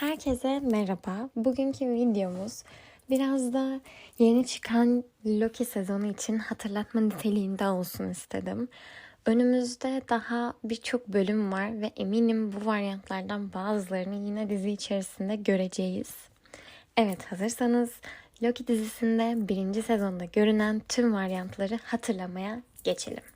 Herkese merhaba. Bugünkü videomuz biraz da yeni çıkan Loki sezonu için hatırlatma niteliğinde olsun istedim. Önümüzde daha birçok bölüm var ve eminim bu varyantlardan bazılarını yine dizi içerisinde göreceğiz. Evet hazırsanız Loki dizisinde birinci sezonda görünen tüm varyantları hatırlamaya geçelim.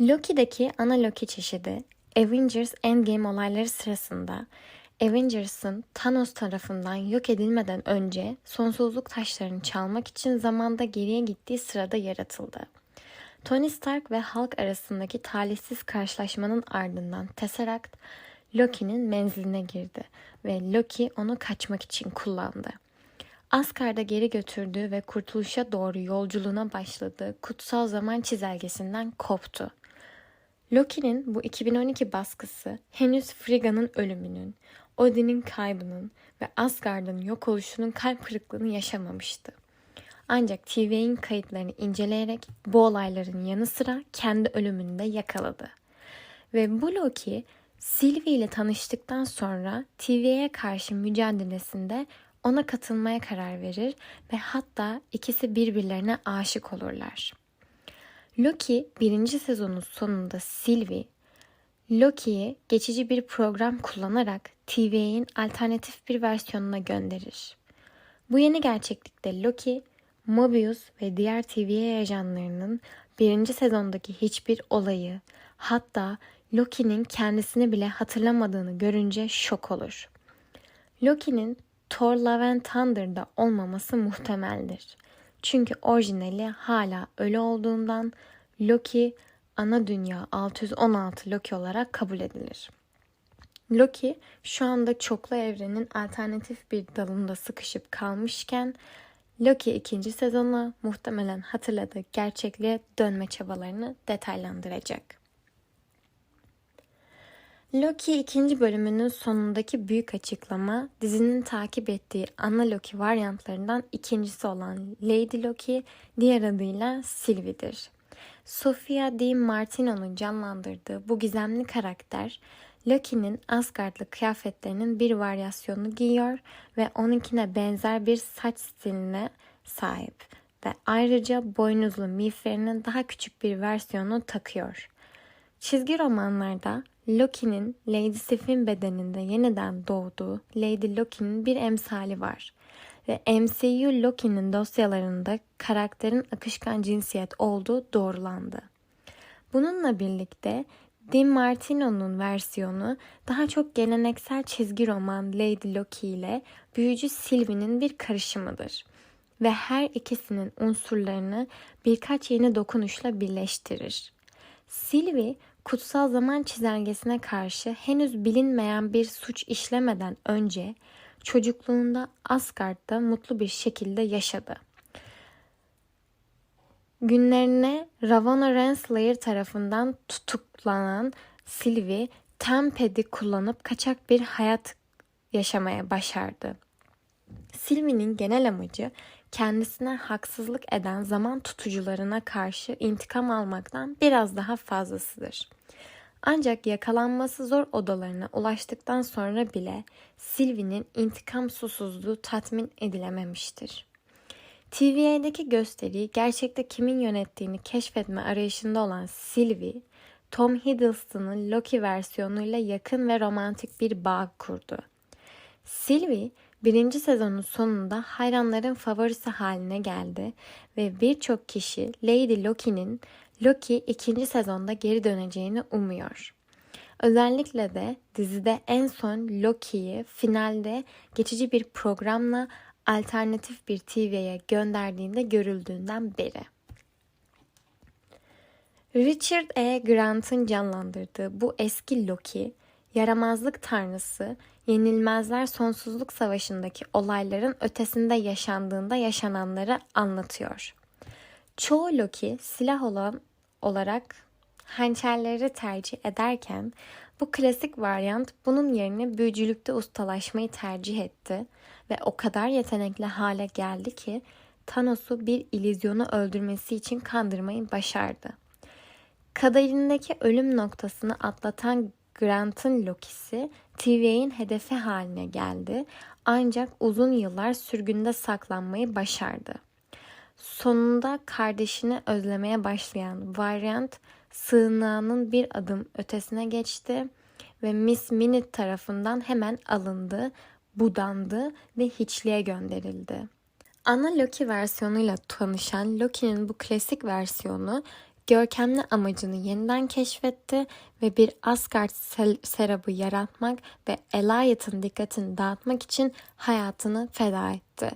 Loki'deki ana Loki çeşidi Avengers Endgame olayları sırasında Avengers'ın Thanos tarafından yok edilmeden önce sonsuzluk taşlarını çalmak için zamanda geriye gittiği sırada yaratıldı. Tony Stark ve Hulk arasındaki talihsiz karşılaşmanın ardından Tesseract Loki'nin menziline girdi ve Loki onu kaçmak için kullandı. Asgard'a geri götürdüğü ve kurtuluşa doğru yolculuğuna başladığı kutsal zaman çizelgesinden koptu. Loki'nin bu 2012 baskısı henüz Frigga'nın ölümünün, Odin'in kaybının ve Asgard'ın yok oluşunun kalp kırıklığını yaşamamıştı. Ancak TV'nin kayıtlarını inceleyerek bu olayların yanı sıra kendi ölümünü de yakaladı. Ve bu Loki Sylvie ile tanıştıktan sonra TV'ye karşı mücadelesinde ona katılmaya karar verir ve hatta ikisi birbirlerine aşık olurlar. Loki birinci sezonun sonunda Sylvie, Loki'yi geçici bir program kullanarak TV'nin alternatif bir versiyonuna gönderir. Bu yeni gerçeklikte Loki, Mobius ve diğer TV ajanlarının birinci sezondaki hiçbir olayı, hatta Loki'nin kendisini bile hatırlamadığını görünce şok olur. Loki'nin Thor Love and Thunder'da olmaması muhtemeldir. Çünkü orijinali hala ölü olduğundan Loki ana dünya 616 Loki olarak kabul edilir. Loki şu anda çoklu evrenin alternatif bir dalında sıkışıp kalmışken Loki ikinci sezonu muhtemelen hatırladığı gerçekliğe dönme çabalarını detaylandıracak. Loki ikinci bölümünün sonundaki büyük açıklama dizinin takip ettiği ana Loki varyantlarından ikincisi olan Lady Loki diğer adıyla Sylvie'dir. Sofia Di Martino'nun canlandırdığı bu gizemli karakter Loki'nin Asgard'lı kıyafetlerinin bir varyasyonunu giyiyor ve onunkine benzer bir saç stiline sahip ve ayrıca boynuzlu miğferinin daha küçük bir versiyonunu takıyor. Çizgi romanlarda Loki'nin Lady Sif'in bedeninde yeniden doğduğu Lady Loki'nin bir emsali var. Ve MCU Loki'nin dosyalarında karakterin akışkan cinsiyet olduğu doğrulandı. Bununla birlikte Di Martino'nun versiyonu daha çok geleneksel çizgi roman Lady Loki ile büyücü Sylvie'nin bir karışımıdır ve her ikisinin unsurlarını birkaç yeni dokunuşla birleştirir. Sylvie kutsal zaman çizelgesine karşı henüz bilinmeyen bir suç işlemeden önce çocukluğunda Asgard'da mutlu bir şekilde yaşadı. Günlerine Ravonna Renslayer tarafından tutuklanan Sylvie Temped'i kullanıp kaçak bir hayat yaşamaya başardı. Sylvie'nin genel amacı kendisine haksızlık eden zaman tutucularına karşı intikam almaktan biraz daha fazlasıdır. Ancak yakalanması zor odalarına ulaştıktan sonra bile Sylvie'nin intikam susuzluğu tatmin edilememiştir. TVA'daki gösteriyi gerçekte kimin yönettiğini keşfetme arayışında olan Sylvie, Tom Hiddleston'ın Loki versiyonuyla yakın ve romantik bir bağ kurdu. Sylvie, birinci sezonun sonunda hayranların favorisi haline geldi ve birçok kişi Lady Loki'nin Loki ikinci sezonda geri döneceğini umuyor. Özellikle de dizide en son Loki'yi finalde geçici bir programla alternatif bir TV'ye gönderdiğinde görüldüğünden beri. Richard E. Grant'ın canlandırdığı bu eski Loki, yaramazlık tanrısı, yenilmezler sonsuzluk savaşındaki olayların ötesinde yaşandığında yaşananları anlatıyor. Çoğu Loki silah olan olarak hançerleri tercih ederken Bu klasik varyant bunun yerine büyücülükte ustalaşmayı tercih etti ve o kadar yetenekli hale geldi ki Thanos'u bir illüzyonu öldürmesi için kandırmayı başardı. Kaderindeki ölüm noktasını atlatan Grant'ın Loki'si TVA'nin hedefi haline geldi ancak uzun yıllar sürgünde saklanmayı başardı. Sonunda kardeşini özlemeye başlayan Variant sığınağının bir adım ötesine geçti ve Miss Minute tarafından hemen alındı, budandı ve hiçliğe gönderildi. Ana Loki versiyonuyla tanışan Loki'nin bu klasik versiyonu görkemli amacını yeniden keşfetti ve bir Asgard serabı yaratmak ve Elliot'ın dikkatini dağıtmak için hayatını feda etti.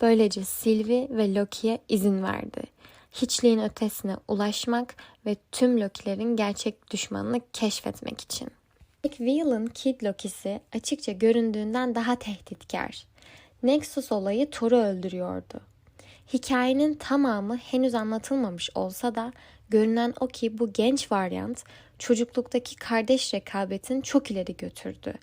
Böylece Sylvie ve Loki'ye izin verdi. Hiçliğin ötesine ulaşmak ve tüm Loki'lerin gerçek düşmanını keşfetmek için. Villain Kid Loki'si açıkça göründüğünden daha tehditkar. Nexus olayı Thor'u öldürüyordu. Hikayenin tamamı henüz anlatılmamış olsa da görünen o ki bu genç varyant çocukluktaki kardeş rekabetin çok ileri götürdü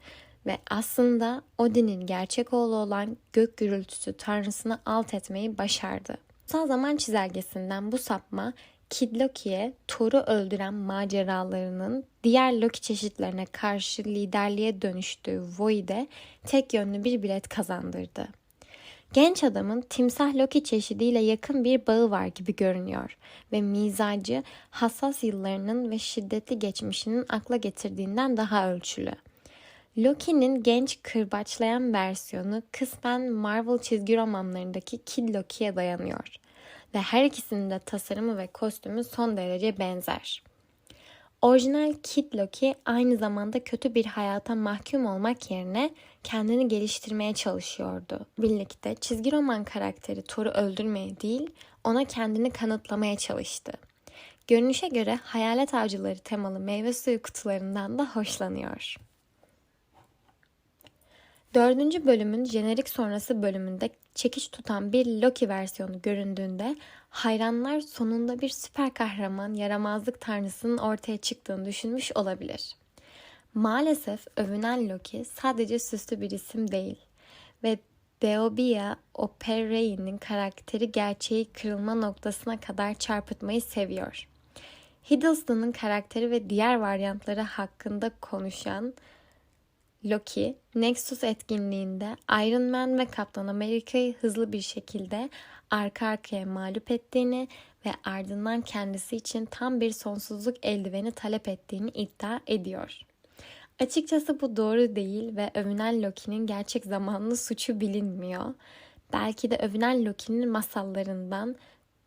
ve aslında Odin'in gerçek oğlu olan gök gürültüsü tanrısını alt etmeyi başardı. Kutsal zaman çizelgesinden bu sapma Kid Loki'ye Thor'u öldüren maceralarının diğer Loki çeşitlerine karşı liderliğe dönüştüğü Void'e tek yönlü bir bilet kazandırdı. Genç adamın timsah Loki çeşidiyle yakın bir bağı var gibi görünüyor ve mizacı hassas yıllarının ve şiddetli geçmişinin akla getirdiğinden daha ölçülü. Loki'nin genç kırbaçlayan versiyonu kısmen Marvel çizgi romanlarındaki Kid Loki'ye dayanıyor ve her ikisinin de tasarımı ve kostümü son derece benzer. Orijinal Kid Loki aynı zamanda kötü bir hayata mahkum olmak yerine kendini geliştirmeye çalışıyordu. Birlikte çizgi roman karakteri Thor'u öldürmeye değil, ona kendini kanıtlamaya çalıştı. Görünüşe göre hayalet avcıları temalı meyve suyu kutularından da hoşlanıyor. Dördüncü bölümün jenerik sonrası bölümünde çekiş tutan bir Loki versiyonu göründüğünde hayranlar sonunda bir süper kahraman yaramazlık tanrısının ortaya çıktığını düşünmüş olabilir. Maalesef övünen Loki sadece süslü bir isim değil ve Deobia Operai'nin karakteri gerçeği kırılma noktasına kadar çarpıtmayı seviyor. Hiddleston'ın karakteri ve diğer varyantları hakkında konuşan Loki, Nexus etkinliğinde Iron Man ve Kaptan Amerika'yı hızlı bir şekilde arka arkaya mağlup ettiğini ve ardından kendisi için tam bir sonsuzluk eldiveni talep ettiğini iddia ediyor. Açıkçası bu doğru değil ve övünen Loki'nin gerçek zamanlı suçu bilinmiyor. Belki de övünen Loki'nin masallarından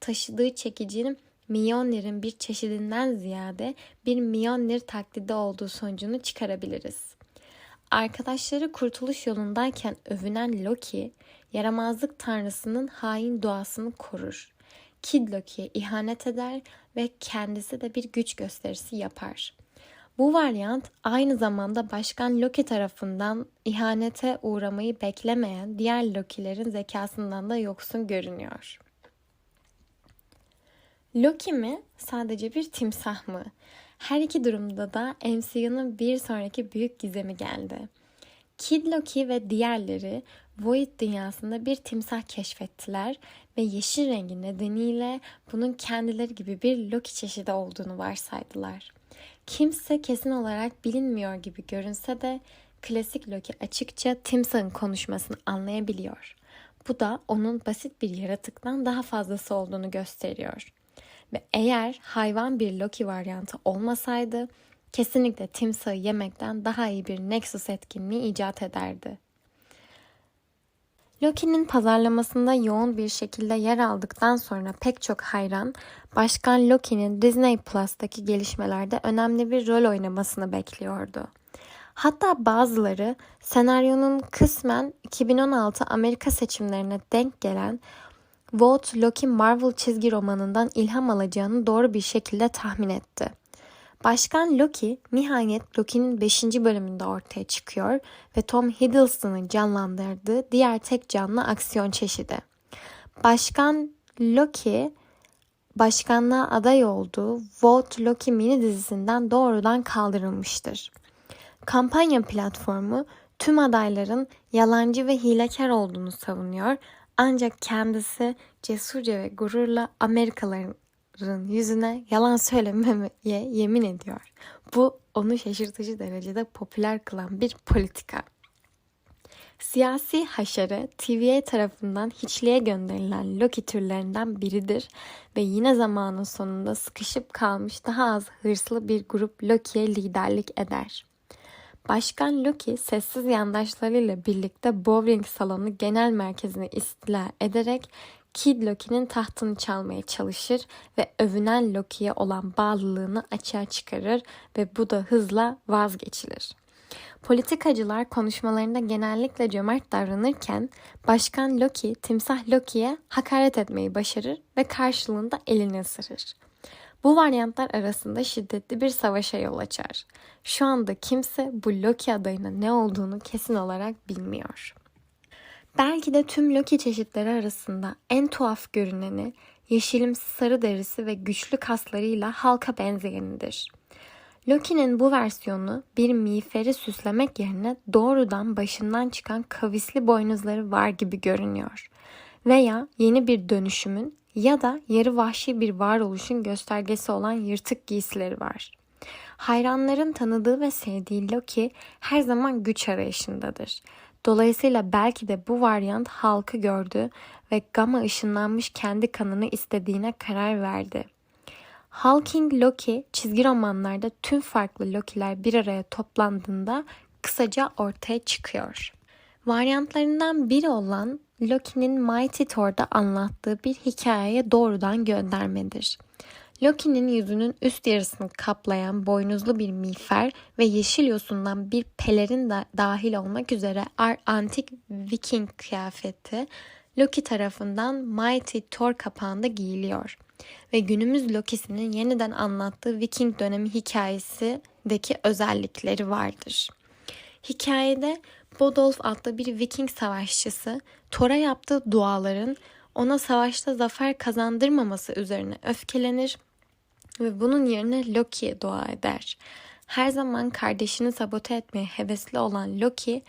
taşıdığı çekicinin Mjolnir'in bir çeşidinden ziyade bir Mjolnir taklidi olduğu sonucunu çıkarabiliriz. Arkadaşları kurtuluş yolundayken övünen Loki, yaramazlık tanrısının hain doğasını korur. Kid Loki'ye ihanet eder ve kendisi de bir güç gösterisi yapar. Bu varyant aynı zamanda Başkan Loki tarafından ihanete uğramayı beklemeyen diğer Loki'lerin zekasından da yoksun görünüyor. Loki mi? Sadece bir timsah mı? Her iki durumda da MCU'nun bir sonraki büyük gizemi geldi. Kid Loki ve diğerleri Void dünyasında bir timsah keşfettiler ve yeşil rengi nedeniyle bunun kendileri gibi bir Loki çeşidi olduğunu varsaydılar. Kimse kesin olarak bilinmiyor gibi görünse de klasik Loki açıkça timsahın konuşmasını anlayabiliyor. Bu da onun basit bir yaratıktan daha fazlası olduğunu gösteriyor. Ve eğer hayvan bir Loki varyantı olmasaydı kesinlikle timsahı yemekten daha iyi bir Nexus etkinliği icat ederdi. Loki'nin pazarlamasında yoğun bir şekilde yer aldıktan sonra pek çok hayran, Başkan Loki'nin Disney Plus'taki gelişmelerde önemli bir rol oynamasını bekliyordu. Hatta bazıları senaryonun kısmen 2016 Amerika seçimlerine denk gelen Vote Loki Marvel çizgi romanından ilham alacağını doğru bir şekilde tahmin etti. Başkan Loki nihayet Loki'nin 5. bölümünde ortaya çıkıyor ve Tom Hiddleston'ın canlandırdığı diğer tek canlı aksiyon çeşidi. Başkan Loki başkanlığa aday olduğu Vote Loki mini dizisinden doğrudan kaldırılmıştır. Kampanya platformu tüm adayların yalancı ve hilekar olduğunu savunuyor. Ancak kendisi cesurca ve gururla Amerikalıların yüzüne yalan söylememeye yemin ediyor. Bu onu şaşırtıcı derecede popüler kılan bir politika. Siyasi haşarı TVA tarafından hiçliğe gönderilen Loki türlerinden biridir ve yine zamanın sonunda sıkışıp kalmış daha az hırslı bir grup Loki'ye liderlik eder. Başkan Loki sessiz yandaşlarıyla birlikte bowling salonu genel merkezini istila ederek Kid Loki'nin tahtını çalmaya çalışır ve övünen Loki'ye olan bağlılığını açığa çıkarır ve bu da hızla vazgeçilir. Politikacılar konuşmalarında genellikle cömert davranırken Başkan Loki timsah Loki'ye hakaret etmeyi başarır ve karşılığında elini ısırır. Bu varyantlar arasında şiddetli bir savaşa yol açar. Şu anda kimse bu Loki adayının ne olduğunu kesin olarak bilmiyor. Belki de tüm Loki çeşitleri arasında en tuhaf görüneni yeşilimsi sarı derisi ve güçlü kaslarıyla halka benzeyenidir. Loki'nin bu versiyonu bir miğferi süslemek yerine doğrudan başından çıkan kavisli boynuzları var gibi görünüyor. Veya yeni bir dönüşümün ya da yarı vahşi bir varoluşun göstergesi olan yırtık giysileri var. Hayranların tanıdığı ve sevdiği Loki her zaman güç arayışındadır. Dolayısıyla belki de bu varyant halkı gördü ve Gamma ışınlanmış kendi kanını istediğine karar verdi. Hulking Loki çizgi romanlarda tüm farklı Loki'ler bir araya toplandığında kısaca ortaya çıkıyor. Varyantlarından biri olan Loki'nin Mighty Thor'da anlattığı bir hikayeye doğrudan göndermedir. Loki'nin yüzünün üst yarısını kaplayan boynuzlu bir miğfer ve yeşil yosundan bir pelerin de dahil olmak üzere antik Viking kıyafeti Loki tarafından Mighty Thor kapağında giyiliyor. Ve günümüz Loki'sinin yeniden anlattığı Viking dönemi hikayesindeki özellikleri vardır. Hikayede Bodolf adlı bir Viking savaşçısı Thor'a yaptığı duaların ona savaşta zafer kazandırmaması üzerine öfkelenir ve bunun yerine Loki'ye dua eder. Her zaman kardeşini sabote etmeye hevesli olan Loki,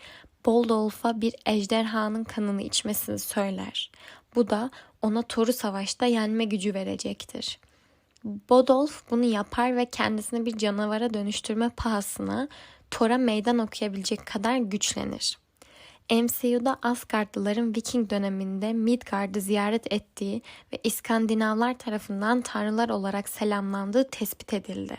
Boldolf'a bir ejderhanın kanını içmesini söyler. Bu da ona Thor'u savaşta yenme gücü verecektir. Bodolf bunu yapar ve kendisini bir canavara dönüştürme pahasına Thor'a meydan okuyabilecek kadar güçlenir. MCU'da Asgardlıların Viking döneminde Midgard'ı ziyaret ettiği ve İskandinavlar tarafından tanrılar olarak selamlandığı tespit edildi.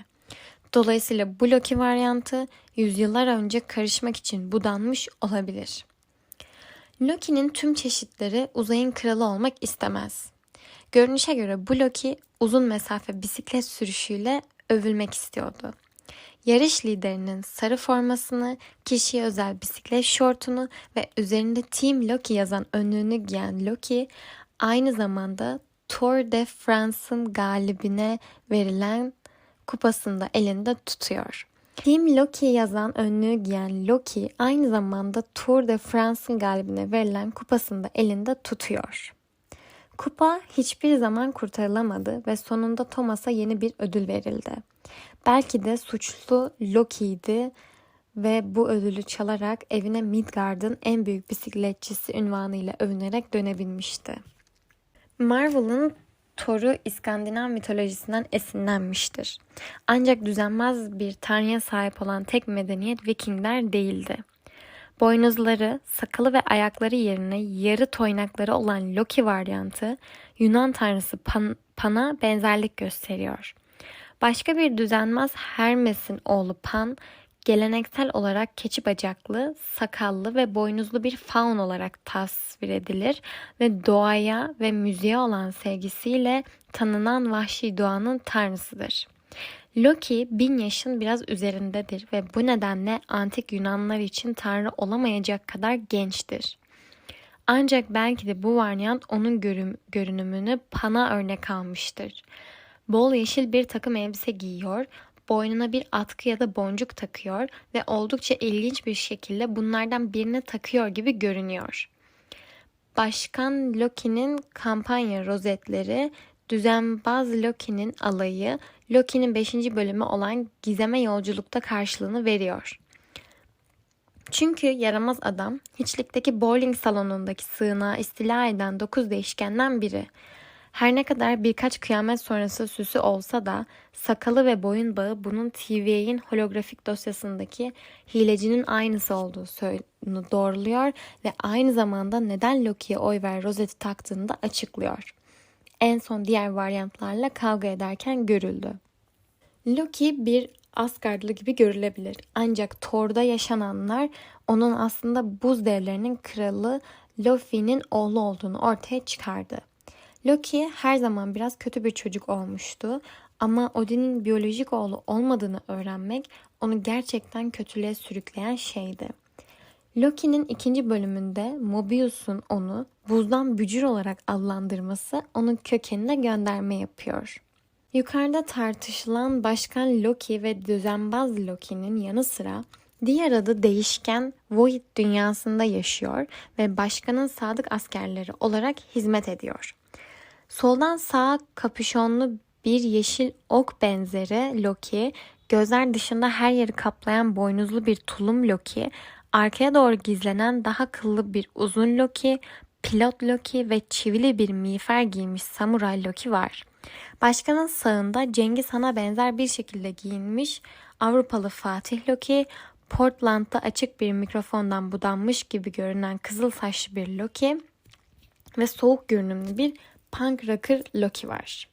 Dolayısıyla bu Loki varyantı yüzyıllar önce karışmak için budanmış olabilir. Loki'nin tüm çeşitleri uzayın kralı olmak istemez. Görünüşe göre bu Loki uzun mesafe bisiklet sürüşüyle övülmek istiyordu. Yarış liderinin sarı formasını, kişiye özel bisiklet şortunu ve üzerinde Team Loki yazan önlüğünü giyen Loki aynı zamanda Tour de France'ın galibine verilen kupasını da elinde tutuyor. Team Loki yazan önlüğü giyen Loki aynı zamanda Tour de France'ın galibine verilen kupasını da elinde tutuyor. Kupa hiçbir zaman kurtarılamadı ve sonunda Thomas'a yeni bir ödül verildi. Belki de suçlu Loki'ydi ve bu ödülü çalarak evine Midgard'ın en büyük bisikletçisi ünvanıyla övünerek dönebilmişti. Marvel'ın Thor'u İskandinav mitolojisinden esinlenmiştir. Ancak düzenmez bir tanrıya sahip olan tek medeniyet Vikingler değildi. Boynuzları, sakalı ve ayakları yerine yarı toynakları olan Loki varyantı Yunan tanrısı Pan Pan'a benzerlik gösteriyor. Başka bir düzenmez Hermes'in oğlu Pan, geleneksel olarak keçi bacaklı, sakallı ve boynuzlu bir faun olarak tasvir edilir ve doğaya ve müziğe olan sevgisiyle tanınan vahşi doğanın tanrısıdır. Loki bin yaşın biraz üzerindedir ve bu nedenle antik Yunanlar için tanrı olamayacak kadar gençtir. Ancak belki de bu varyant onun görünümünü Pan'a örnek almıştır. Bol yeşil bir takım elbise giyiyor, boynuna bir atkı ya da boncuk takıyor ve oldukça ilginç bir şekilde bunlardan birini takıyor gibi görünüyor. Başkan Loki'nin kampanya rozetleri, düzenbaz Loki'nin alayı, Loki'nin 5. bölümü olan Gizeme Yolculukta karşılığını veriyor. Çünkü yaramaz adam hiçlikteki bowling salonundaki sığınağı istila eden dokuz değişkenden biri. Her ne kadar birkaç kıyamet sonrası süsü olsa da sakalı ve boyun bağı bunun TVA'in holografik dosyasındaki hilecinin aynısı olduğu doğruluyor ve aynı zamanda neden Loki'ye oy ver rozeti taktığını da açıklıyor. En son diğer varyantlarla kavga ederken görüldü. Loki bir Asgardlı gibi görülebilir. Ancak Thor'da yaşananlar onun aslında buz devlerinin kralı Lofi'nin oğlu olduğunu ortaya çıkardı. Loki her zaman biraz kötü bir çocuk olmuştu ama Odin'in biyolojik oğlu olmadığını öğrenmek onu gerçekten kötülüğe sürükleyen şeydi. Loki'nin ikinci bölümünde Mobius'un onu buzdan bücür olarak adlandırması onun kökenine gönderme yapıyor. Yukarıda tartışılan Başkan Loki ve Düzenbaz Loki'nin yanı sıra diğer adı değişken Void dünyasında yaşıyor ve başkanın sadık askerleri olarak hizmet ediyor. Soldan sağa kapüşonlu bir yeşil ok benzeri Loki, gözler dışında her yeri kaplayan boynuzlu bir tulum Loki, arkaya doğru gizlenen daha kıllı bir uzun Loki, pilot Loki ve çivili bir miğfer giymiş samuray Loki var. Başkanın sağında Cengiz Han'a benzer bir şekilde giyinmiş Avrupalı Fatih Loki, Portland'da açık bir mikrofondan budanmış gibi görünen kızıl saçlı bir Loki ve soğuk görünümlü bir punk rocker Loki var.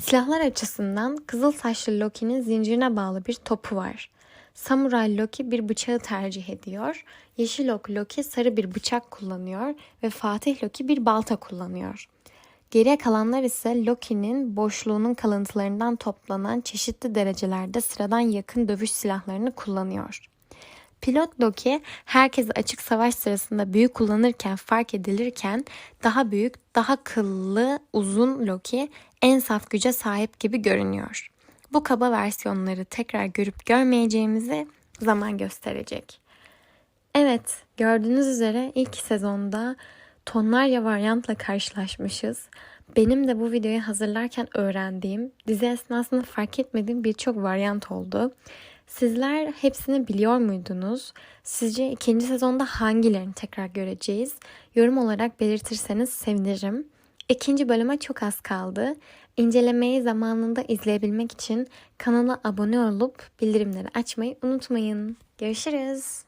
Silahlar açısından kızıl saçlı Loki'nin zincirine bağlı bir topu var. Samuray Loki bir bıçağı tercih ediyor. Yeşil ok Loki sarı bir bıçak kullanıyor ve Fatih Loki bir balta kullanıyor. Geriye kalanlar ise Loki'nin boşluğunun kalıntılarından toplanan çeşitli derecelerde sıradan yakın dövüş silahlarını kullanıyor. Pilot Loki herkesi açık savaş sırasında büyük kullanırken fark edilirken daha büyük, daha kıllı, uzun Loki en saf güce sahip gibi görünüyor. Bu kaba versiyonları tekrar görüp görmeyeceğimizi zaman gösterecek. Evet, gördüğünüz üzere ilk sezonda tonlarca varyantla karşılaşmışız. Benim de bu videoyu hazırlarken öğrendiğim, dizi esnasında fark etmediğim birçok varyant oldu. Sizler hepsini biliyor muydunuz? Sizce ikinci sezonda hangilerini tekrar göreceğiz? Yorum olarak belirtirseniz sevinirim. İkinci bölüme çok az kaldı. İncelemeyi zamanında izleyebilmek için kanala abone olup bildirimleri açmayı unutmayın. Görüşürüz.